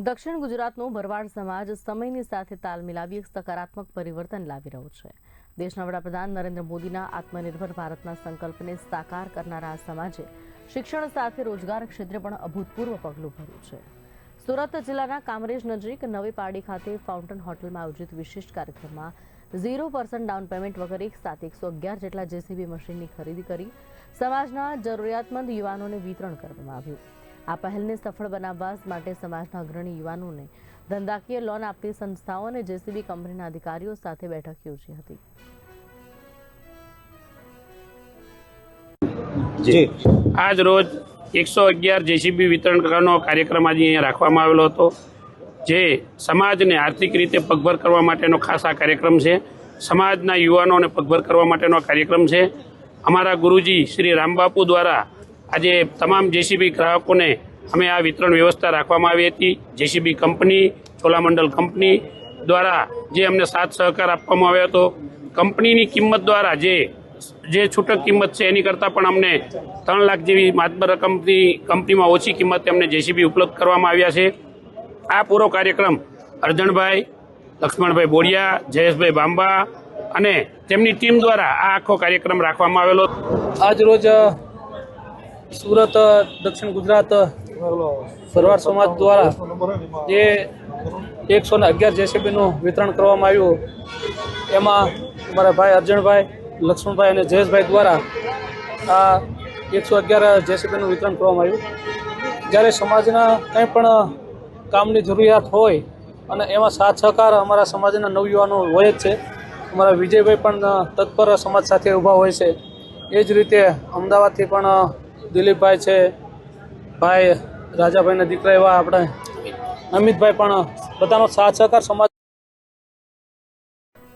દક્ષિણ ગુજરાતનો ભરવાડ સમાજ સમયની સાથે તાલ મિલાવી એક સકારાત્મક પરિવર્તન લાવી રહ્યો છે. દેશના વડાપ્રધાન નરેન્દ્ર મોદીના આત્મનિર્ભર ભારતના સંકલ્પને સાકાર કરનારા આ સમાજે શિક્ષણ સાથે રોજગાર ક્ષેત્રે પણ અભૂતપૂર્વ પગલું ભર્યું છે. સુરત જિલ્લાના કામરેજ નજીક નવી પાડી ખાતે ફાઉન્ટન હોટલમાં આયોજિત વિશિષ્ટ કાર્યક્રમમાં ઝીરો પર્સન્ટ ડાઉન પેમેન્ટ વગર એક સાથે એકસો અગિયાર જેટલા જેસીબી મશીનની ખરીદી કરી સમાજના જરૂરિયાતમંદ યુવાનોને વિતરણ કરવામાં આવ્યું. આ પહેલને સફળ બનાવવા માટે સમાજના અગ્રણી યુવાનોને ધંધાકીય લોન આપતી સંસ્થાઓ અને જેસીબી કંપનીના અધિકારીઓ સાથે બેઠક યોજી હતી. આજ રોજ એકસો અગિયાર જેસીબી વિતરણ કરવાનો કાર્યક્રમ આજે અહીંયા રાખવામાં આવેલો હતો જે સમાજને આર્થિક રીતે પગભર કરવા માટેનો ખાસ આ કાર્યક્રમ છે. સમાજના યુવાનોને પગભર કરવા માટેનો કાર્યક્રમ છે. અમારા ગુરુજી શ્રી રામબાપુ દ્વારા આજે તમામ જેસીબી ગ્રાહકોને અમે આ વિતરણ વ્યવસ્થા રાખવામાં આવી હતી. જેસીબી કંપની, ચોલામંડલ કંપની દ્વારા જે અમને સાથ સહકાર આપવામાં આવ્યો હતો. કંપનીની કિંમત દ્વારા જે જે છૂટક કિંમત છે એની કરતાં પણ અમને ત્રણ લાખ જેવી માતબર રકમની કંપનીમાં ઓછી કિંમતે અમને જેસીબી ઉપલબ્ધ કરવામાં આવ્યા છે. આ પૂરો કાર્યક્રમ અરજણભાઈ, લક્ષ્મણભાઈ બોડિયા, જયેશભાઈ બાંબા અને તેમની ટીમ દ્વારા આ આખો કાર્યક્રમ રાખવામાં આવેલો. આજ રોજ સુરત, દક્ષિણ ગુજરાત ભરવાડ સમાજ દ્વારા જે એકસો ને અગિયાર જેસીબીનું વિતરણ કરવામાં આવ્યું, એમાં અમારા ભાઈ અર્જણભાઈ લક્ષ્મણભાઈ અને જયેશભાઈ દ્વારા આ એકસો અગિયાર જેસીબીનું વિતરણ કરવામાં આવ્યું. જ્યારે સમાજના કંઈ પણ કામની જરૂરિયાત હોય અને એમાં સાથ સહકાર અમારા સમાજના નવયુવાનો હોય જ છે, અમારા વિજયભાઈ પણ તત્પર સમાજ સાથે ઊભા હોય છે, એ જ રીતે અમદાવાદથી પણ દિલીપભાઈ છે. ભાઈ રાજાભાઈના દીકરા એવા આપણે. અમિતભાઈ પણ બધાનો સાથ સહકાર સમાજ